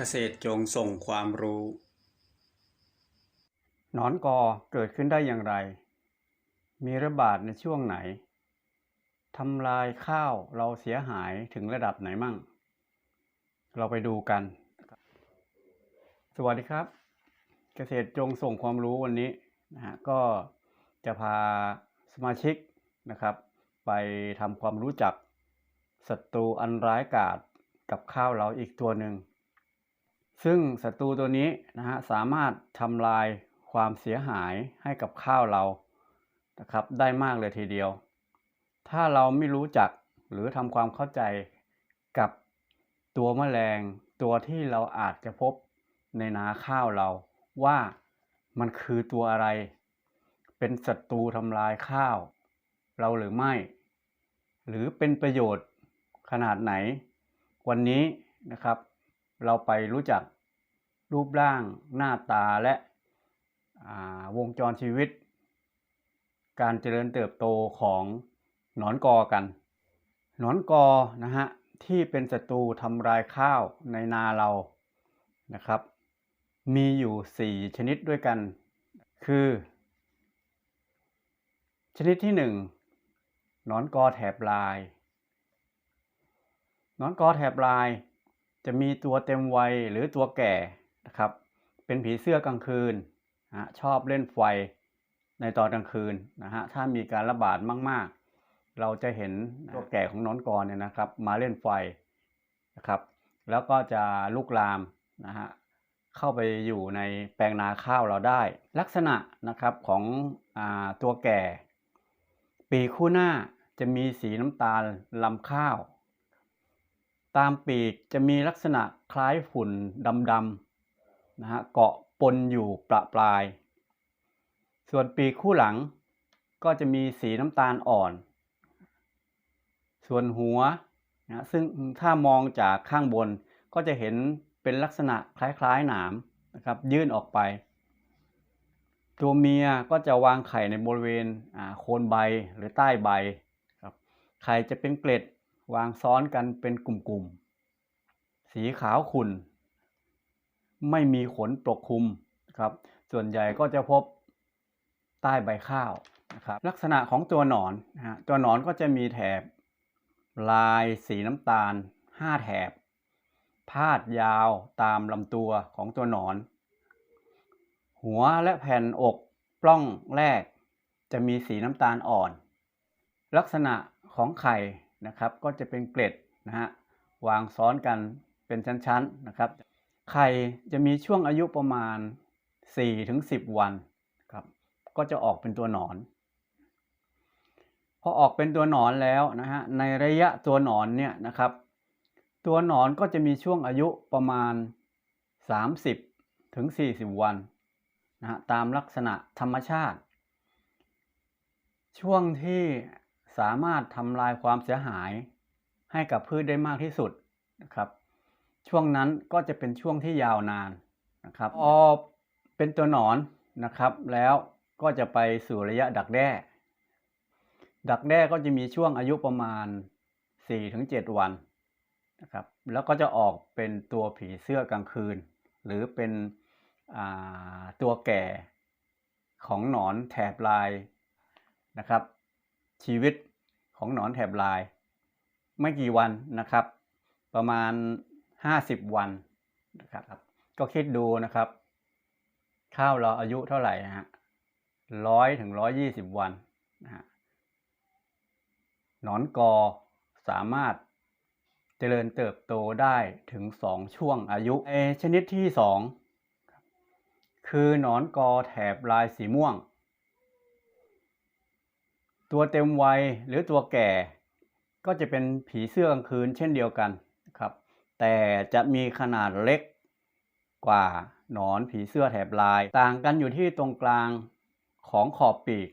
เกษตรจงส่งความรู้หนอนกอเกิดขึ้นได้อย่างไร มีระบาดในช่วงไหน ทำลายข้าวเราเสียหายถึงระดับไหนมั่ง เราไปดูกัน สวัสดีครับ เกษตรจงส่งความรู้วันนี้นะฮะก็จะพาสมาชิกนะครับ ไปทำความรู้จักศัตรูอันร้ายกาจกับข้าวเราอีกตัวหนึ่ง ซึ่งศัตรูตัวนี้นะฮะสามารถทำลายความเสียหายให้กับข้าวเรานะครับได้มากเลยทีเดียว ถ้าเราไม่รู้จักหรือทำความเข้าใจกับตัวแมลง ตัวที่เราอาจจะพบในนาข้าวเราว่ามันคือตัวอะไร เป็นศัตรูทำลายข้าว เราหรือไม่ หรือเป็นประโยชน์ขนาดไหน วันนี้นะครับ เราไปรู้จักรูปร่างหน้าตาและาวงจรชีวิต การเจริญเติบโตของหนอนกอกัน หนอนกอนะฮะที่เป็นศัตรูทำลายข้าวในนาเรานะครับ มีอยู่ 4 ชนิดด้วยกัน คือ ชนิดที่ 1 หนอนกอแถบลาย หนอนกอแถบลาย จะมีตัวเต็มวัยหรือตัวแก่นะครับ เป็นผีเสื้อกลางคืนนะชอบเล่นไฟในตอนกลางคืนนะฮะถ้ามีการระบาดมาก ๆ เราจะเห็นตัวแก่ของนอนกอเนี่ยนะครับ มาเล่นไฟนะครับ แล้วก็จะลุกลามนะฮะเข้าไปอยู่ในแปลงนาข้าวเราได้ ลักษณะนะครับของอตัวแก่ ปีคู่หน้าจะมีสีน้ำตาลลำข้าว ตามปีกจะมีลักษณะคล้ายฝุ่นดำๆนะฮะเกาะปนอยู่ประปลาย ส่วนปีกคู่หลังก็จะมีสีน้ำตาลอ่อน ส่วนหัวนะซึ่งถ้ามองจากข้างบนก็จะเห็นเป็นลักษณะคล้ายๆหนามนะครับยื่นออกไป ตัวเมียก็จะวางไข่ในบริเวณโคนใบหรือใต้ใบครับไข่จะเป็นเกล็ด วางซ้อนกันเป็นกลุ่มๆ สีขาวขุ่น ไม่มีขนปกคลุมครับ ส่วนใหญ่ก็จะพบใต้ใบข้าวนะครับลักษณะของตัวหนอนนะฮะตัวหนอนก็จะมีแถบ ลายสีน้ำตาล 5 แถบ พาดยาวตามลำตัวของตัวหนอน หัวและแผ่นอกปล้องแรก จะมีสีน้ำตาลอ่อน ลักษณะของไข่ นะครับ ก็จะเป็นเกล็ดนะฮะวางซ้อนกันเป็นชั้นๆนะครับ ไข่จะมีช่วงอายุประมาณ 4-10 วันครับ ก็จะออกเป็นตัวหนอน พอออกเป็นตัวหนอนแล้วนะฮะในระยะตัวหนอนเนี่ยนะครับ ตัวหนอนก็จะมีช่วงอายุประมาณ 30ถึง40 วันนะฮะตามลักษณะธรรมชาติ ช่วงที่ สามารถทำลายความเสียหายให้กับพืชได้มากที่สุดนะครับ ช่วงนั้นก็จะเป็นช่วงที่ยาวนานนะครับพอเป็นตัวหนอนนะครับ แล้วก็จะไปสู่ระยะดักแด้ ดักแด้ก็จะมีช่วงอายุประมาณ 4-7 วันนะครับ แล้วก็จะออกเป็นตัวผีเสื้อกลางคืน หรือเป็นตัวแก่ของหนอนแถบลายนะครับ ชีวิต ของหนอนแถบลาย ไม่กี่วันนะครับ ประมาณ 50 วันนะครับก็คิดดูนะครับ ข้าวเราอายุเท่าไหร่ฮะร้อยถึงร้อยยี่สิบวันนะฮะหนอนกอสามารถเจริญเติบโตได้ถึงสองช่วงอายุเอชนิดที่สองคือหนอนกอแถบลายสีม่วง ตัวเต็มวัยหรือตัวแก่ ก็จะเป็นผีเสื้อกลางคืนเช่นเดียวกันครับ แต่จะมีขนาดเล็กกว่าหนอนผีเสื้อแถบลาย ต่างกันอยู่ที่ตรงกลางของขอบปีก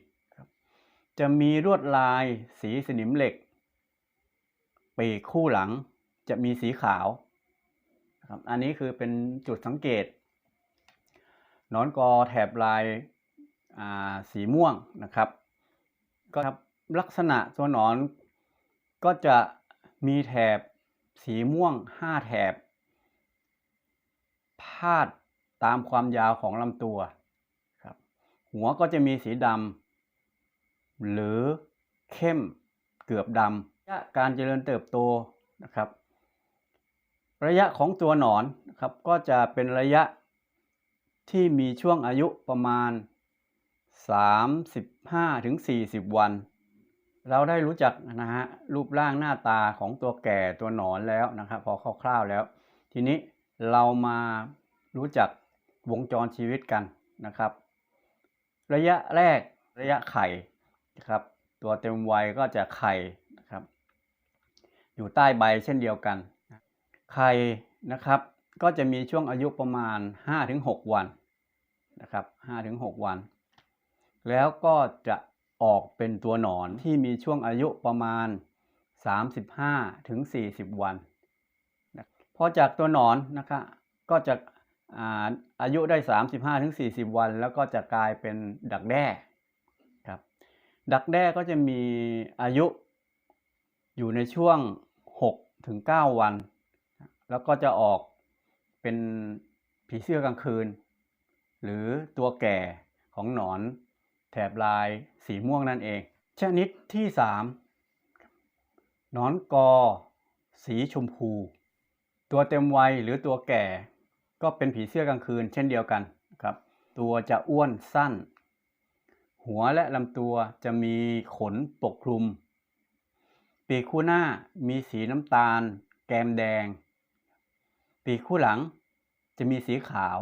จะมีลวดลายสีสนิมเหล็ก ปีกคู่หลังจะมีสีขาวครับอันนี้คือเป็นจุดสังเกตหนอนกอแถบลายสีม่วงนะครับ ก็ครับลักษณะตัวหนอนก็จะมีแถบสีม่วง5แถบ พาดตามความยาวของลำตัวครับหัวก็จะมีสีดำหรือเข้มเกือบดำระยะการเจริญเติบโตนะครับ ระยะของตัวหนอนนะครับก็จะเป็นระยะที่มีช่วงอายุประมาณ 35ถึง40 วัน เราได้รู้จักนะฮะรูปร่างหน้าตาของตัวแก่ตัวหนอนแล้วนะครับพอคร่าวๆแล้ว ทีนี้เรามารู้จักวงจรชีวิตกันนะครับ ระยะแรกระยะไข่นะครับ ตัวเต็มวัยก็จะไข่นะครับ อยู่ใต้ใบเช่นเดียวกัน ไข่นะครับ ก็จะมีช่วงอายุประมาณ 5-6 วันนะครับ5-6 วัน แล้วก็จะออกเป็นตัวหนอนที่มีช่วงอายุประมาณ 35-40 วันพอจากตัวหนอนนะครับก็จะอาอายุได้ 35-40 วัน แล้วก็จะกลายเป็นดักแด้ครับดักแด้ก็จะมีอายุอยู่ในช่วง6-9วัน แล้วก็จะออกเป็นผีเสื้อกลางคืน หรือตัวแก่ของหนอน แถบลายสีม่วงนั่นเอง ชนิดที่ 3 หนอนกอ สีชมพู ตัวเต็มวัยหรือตัวแก่ ก็เป็นผีเสื้อกลางคืนเช่นเดียวกันครับ ตัวจะอ้วนสั้น หัวและลำตัวจะมีขนปกคลุม ปีกคู่หน้ามีสีน้ำตาล แกมแดง ปีกคู่หลังจะมีสีขาว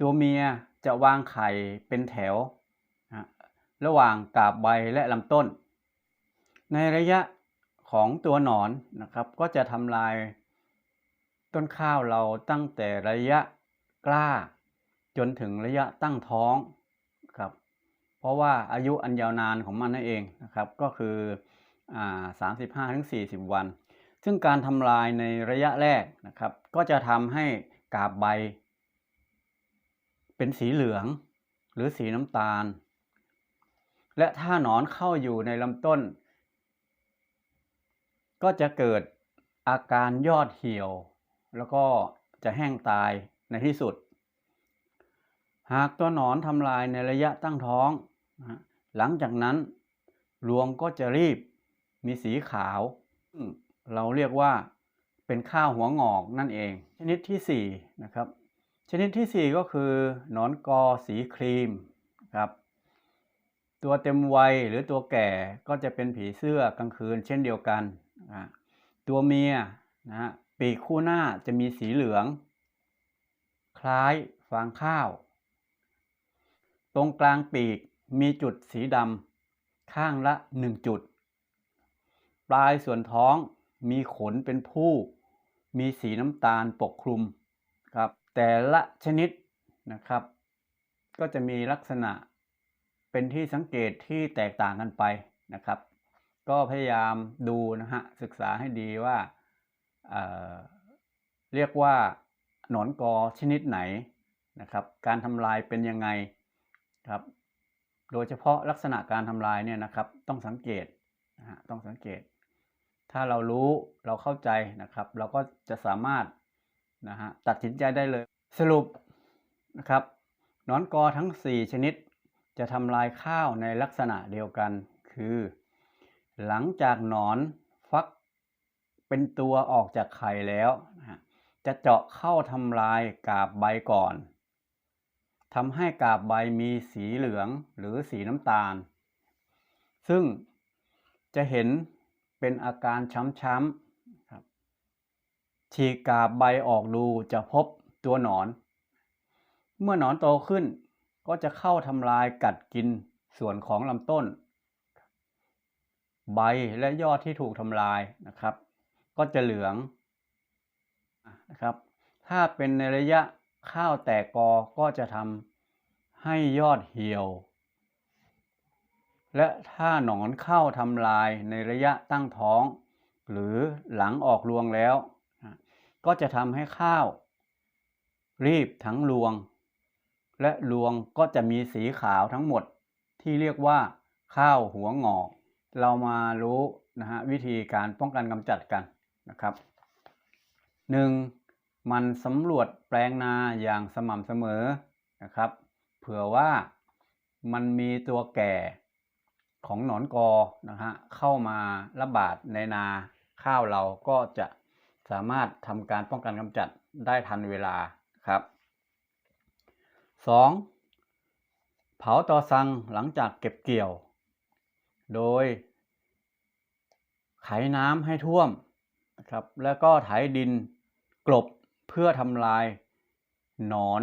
ตัวเมีย จะวางไข่เป็นแถว ระหว่างกาบใบและลำต้น ในระยะของตัวหนอนนะครับ ก็จะทำลายต้นข้าวเราตั้งแต่ระยะกล้า จนถึงระยะตั้งท้องครับเพราะว่าอายุอันยาวนานของมันนั่นเองนะครับ ก็คืออ่า35-40วัน ซึ่งการทำลายในระยะแรกนะครับ ก็จะทำให้กาบใบ เป็นสีเหลืองหรือสีน้ำตาล และถ้าหนอนเข้าอยู่ในลำต้น ก็จะเกิดอาการยอดเหี่ยว แล้วก็จะแห้งตายในที่สุด หากตัวหนอนทำลายในระยะตั้งท้อง หลังจากนั้นรวงก็จะรีบมีสีขาว เราเรียกว่าเป็นข้าวหัวงอกนั่นเอง ชนิดที่4นะครับ ชนิดที่ 4 ก็คือ หนอนกอสีครีมครับ ตัวเต็มวัยหรือตัวแก่ก็จะเป็นผีเสื้อกลางคืนเช่นเดียวกันนะตัวเมียนะฮะปีกคู่หน้าจะมีสีเหลือง คล้ายฟางข้าว ตรงกลางปีกมีจุดสีดำข้างละ 1 จุด ปลายส่วนท้องมีขนเป็นผู้ มีสีน้ำตาลปกคลุม แต่ละชนิดนะครับ ก็จะมีลักษณะเป็นที่สังเกตที่แตกต่างกันไปนะครับ ก็พยายามดูนะฮะศึกษาให้ดีว่าเเรียกว่าหนอนกอชนิดไหนนะครับ การทำลายเป็นยังไงครับ โดยเฉพาะลักษณะการทำลายเนี่ยนะครับ ต้องสังเกตนะฮะต้องสังเกต ถ้าเรารู้เราเข้าใจนะครับ เราก็จะสามารถนะฮะตัดสินใจได้เลย สรุปนะครับนอนกอทั้ง 4 ชนิด จะทำลายข้าวในลักษณะเดียวกัน คือ หลังจากหนอนฟักเป็นตัวออกจากไข่แล้ว จะเจาะเข้าทำลายกาบใบก่อนทำให้กาบใบมีสีเหลืองหรือสีน้ำตาล ซึ่งจะเห็นเป็นอาการช้ำๆครับฉีกกาบใบออกดูจะพบ ตัวหนอน เมื่อหนอนโตขึ้นก็จะเข้าทำลายกัดกินส่วนของลำต้น ใบและยอดที่ถูกทำลายนะครับ ก็จะเหลืองนะครับ ถ้าเป็นในระยะข้าวแตกกอก็จะทำให้ยอดเหี่ยว และถ้าหนอนเข้าทำลายในระยะตั้งท้อง หรือหลังออกรวงแล้ว ก็จะทำให้ข้าว รีบทั้งรวง และรวงก็จะมีสีขาวทั้งหมดที่เรียกว่า ข้าวหัวงอก เรามารู้นะฮะวิธีการป้องกันกำจัดกันนะครับ 1. มันสำรวจแปลงนาอย่างสม่ำเสมอนะครับ เผื่อว่ามันมีตัวแก่ของหนอนกอนะฮะเข้ามาระบาดในนาข้าวเราก็จะสามารถทำการป้องกันกำจัดได้ทันเวลา ครับ 2. เผาตอซังหลังจากเก็บเกี่ยว โดย ไขน้ำให้ท่วมนะครับแล้วก็ไถดินกลบเพื่อทำลายหนอน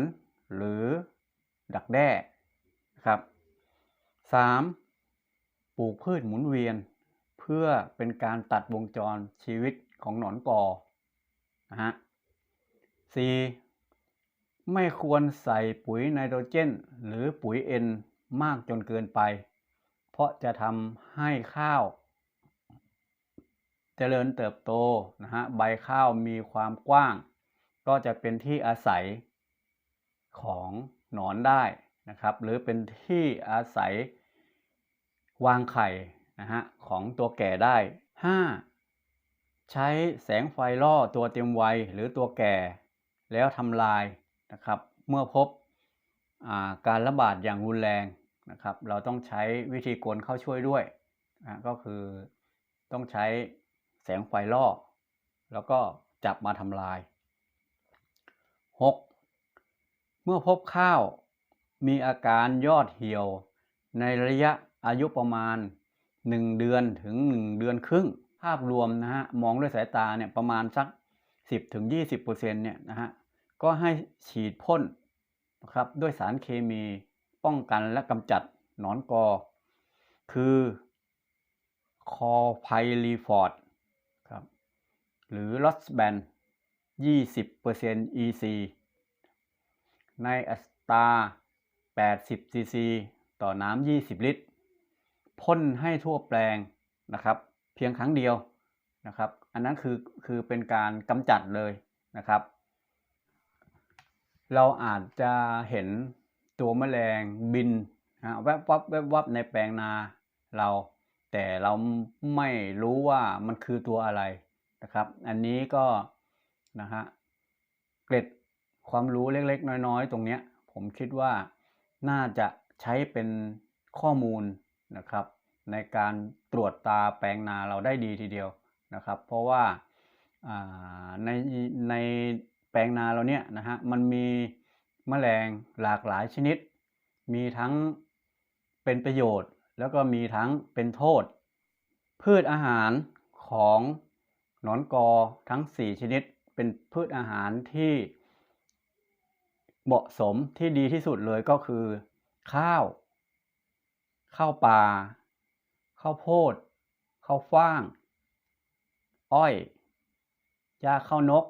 หรือดักแด้นะครับ 3. ปลูกพืชหมุนเวียน เพื่อเป็นการตัดวงจรชีวิตของหนอนกอนะฮะ 4. ไม่ควรใส่ปุ๋ยไนโตรเจน หรือปุ๋ยเอ็นมากจนเกินไป เพราะจะทำให้ข้าวเจริญเติบโตนะฮะใบข้าวมีความกว้าง ก็จะเป็นที่อาศัยของหนอนได้นะครับ หรือเป็นที่อาศัยวางไข่นะฮะของตัวแก่ได้ 5. ใช้แสงไฟล่อตัวเต็มวัยหรือตัวแก่ แล้วทำลาย นะครับเมื่อพบอาการระบาดอย่างรุนแรงนะครับ เราต้องใช้วิธีกลเข้าช่วยด้วยนะก็คือต้องใช้แสงไฟล่อ แล้วก็จับมาทำลาย 6. เมื่อพบข้าวมีอาการยอดเหี่ยว ในระยะอายุประมาณ 1 เดือนถึง 1 เดือนครึ่ง ภาพรวมนะฮะมองด้วยสายตาเนี่ยประมาณสัก 10ถึง20%เนี่ยนะฮะ ก็ให้ฉีดพ่นนะครับด้วยสารเคมีป้องกันและกำจัดหนอนกอ คือคอไพรีฟอร์ดครับหรือลอสแบน20% EC ในอัตรา80ซีซีต่อน้ำ20 ลิตร พ่นให้ทั่วแปลงนะครับ เพียงครั้งเดียวนะครับ อันนั้นคือคือเป็นการกำจัดเลยนะครับ เราอาจจะเห็นตัวแมลงบินนะแวบวับแวบวับในแปลงนาเรา แต่เราไม่รู้ว่ามันคือตัวอะไรนะครับ อันนี้ก็นะฮะเกร็ดความรู้เล็กๆ น้อยๆ ตรงเนี้ยผมคิดว่าน่าจะใช้เป็นข้อมูลนะครับ ในการตรวจตาแปลงนาเราได้ดีทีเดียวนะครับ เพราะว่าอ่าในใน แปลงนาเราเนี่ยนะฮะมันมีแมลงหลากหลายชนิด มีทั้งเป็นประโยชน์ แล้วก็มีทั้งเป็นโทษ พืชอาหารของหนอนกอทั้ง 4 ชนิด เป็นพืชอาหารที่เหมาะสมที่ดีที่สุดเลยก็คือ ข้าว ข้าวป่าข้าวโพดข้าวฟ่าง อ้อยหญ้าข้าวนก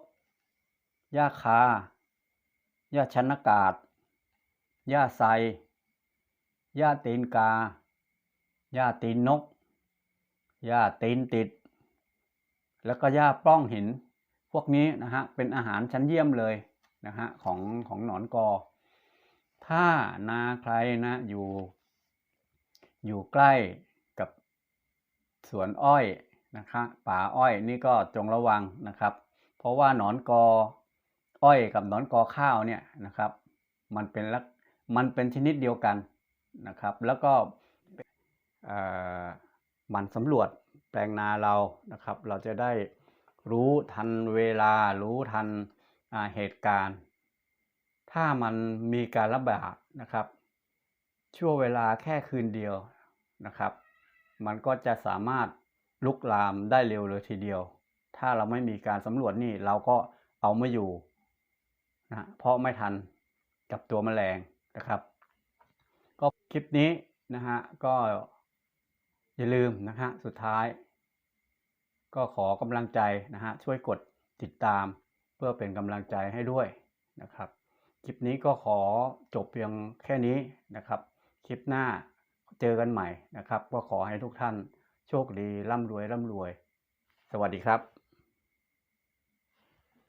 หญ้าคา หญ้าชันนากาศ หญ้าไซหญ้าตีนกา หญ้าตีนนก หญ้าตีนติด แล้วก็หญ้าปล้องหิน พวกนี้นะฮะ เป็นอาหารชั้นเยี่ยมเลยนะฮะของของหนอนกอ ถ้านาใครนะอยู่ อยู่ใกล้กับสวนอ้อยนะคะป่าอ้อยนี่ก็จงระวังนะครับ เพราะว่าหนอนกอ อ้อยกับหนอนกอข้าวเนี่ยนะครับมันเป็นลักมันเป็นชนิดเดียวกันนะครับ แล้วก็มันสำรวจแปลงนาเรานะครับ เราจะได้รู้ทันเวลา รู้ทันเหตุการณ์ ถ้ามันมีการระบาดนะครับ ช่วงเวลาแค่คืนเดียวนะครับ มันก็จะสามารถลุกลามได้เร็วเลยทีเดียว ถ้าเราไม่มีการสำรวจนี่เราก็เอาไม่อยู่ นะเพราะไม่ทันกับตัวแมลงนะครับ ก็คลิปนี้นะฮะก็อย่าลืมนะฮะสุดท้าย ก็ขอกำลังใจนะฮะช่วยกดติดตามเพื่อเป็นกำลังใจให้ด้วยนะครับคลิปนี้ก็ขอจบเพียงแค่นี้นะครับ คลิปหน้าเจอกันใหม่นะครับ ก็ขอให้ทุกท่านโชคดีร่ำรวยร่ำรวย สวัสดีครับ